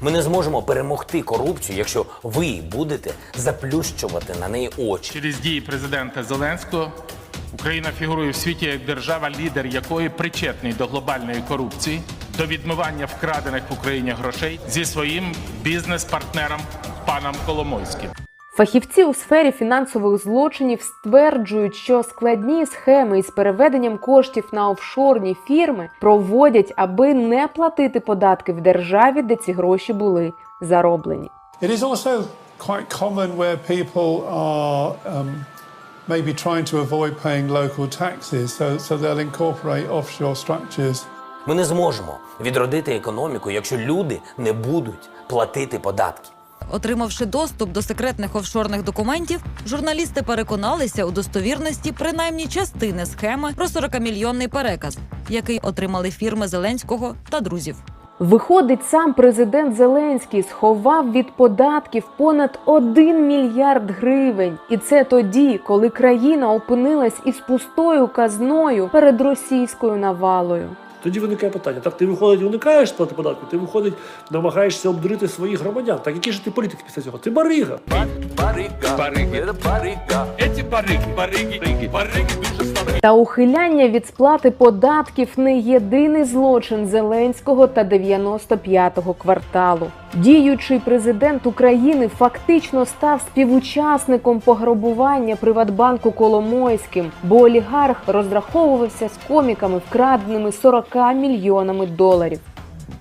Ми не зможемо перемогти корупцію, якщо ви будете заплющувати на неї очі. Через дії президента Зеленського Україна фігурує в світі як держава, лідер якої причетний до глобальної корупції, до відмивання вкрадених в Україні грошей зі своїм бізнес-партнером паном Коломойським. Фахівці у сфері фінансових злочинів стверджують, що складні схеми із переведенням коштів на офшорні фірми проводять, аби не платити податки в державі, де ці гроші були зароблені. It is also quite common where people are um, maybe trying to avoid paying local taxes, so, so they'll incorporate offshore structures. Ми не зможемо відродити економіку, якщо люди не будуть платити податки. Отримавши доступ до секретних офшорних документів, журналісти переконалися у достовірності принаймні частини схеми про 40-мільйонний переказ, який отримали фірми Зеленського та друзів. Виходить, сам президент Зеленський сховав від податків понад 1 мільярд гривень, і це тоді, коли країна опинилась із пустою казною перед російською навалою. Тоді виникає питання: так ти виходить, уникаєш сплати податку, ти виходить, намагаєшся обдурити своїх громадян. Так який же ти політик після цього? Ти барига. Та ухиляння від сплати податків не єдиний злочин Зеленського та 95-го кварталу. Діючий президент України фактично став співучасником пограбування Приватбанку Коломойським, бо олігарх розраховувався з коміками вкраденими 40 мільйонами доларів.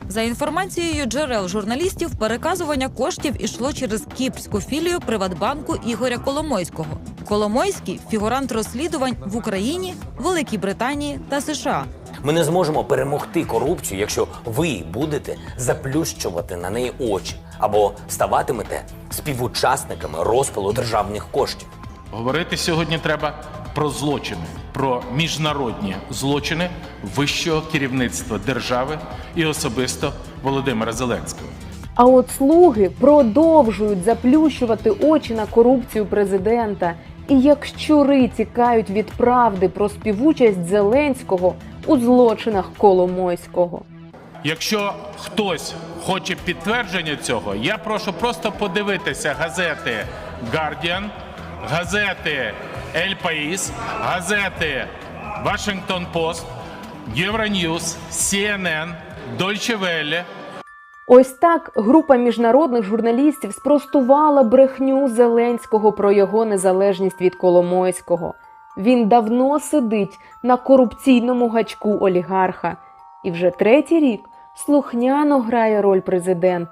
За інформацією джерел журналістів, переказування коштів ішло через кіпрську філію Приватбанку Ігоря Коломойського. Коломойський фігурант розслідувань в Україні, Великій Британії та США. Ми не зможемо перемогти корупцію, якщо ви будете заплющувати на неї очі або ставатимете співучасниками розпилу державних коштів. Говорити сьогодні треба про злочини, про міжнародні злочини вищого керівництва держави і особисто Володимира Зеленського. А от слуги продовжують заплющувати очі на корупцію президента і як щури тікають від правди про співучасть Зеленського у злочинах Коломойського. Якщо хтось хоче підтвердження цього, я прошу просто подивитися газети Guardian, газети El País, газети Washington Post, Euronews, CNN, Deutsche Welle. Ось так група міжнародних журналістів спростувала брехню Зеленського про його незалежність від Коломойського. Він давно сидить на корупційному гачку олігарха і вже третій рік слухняно грає роль президента.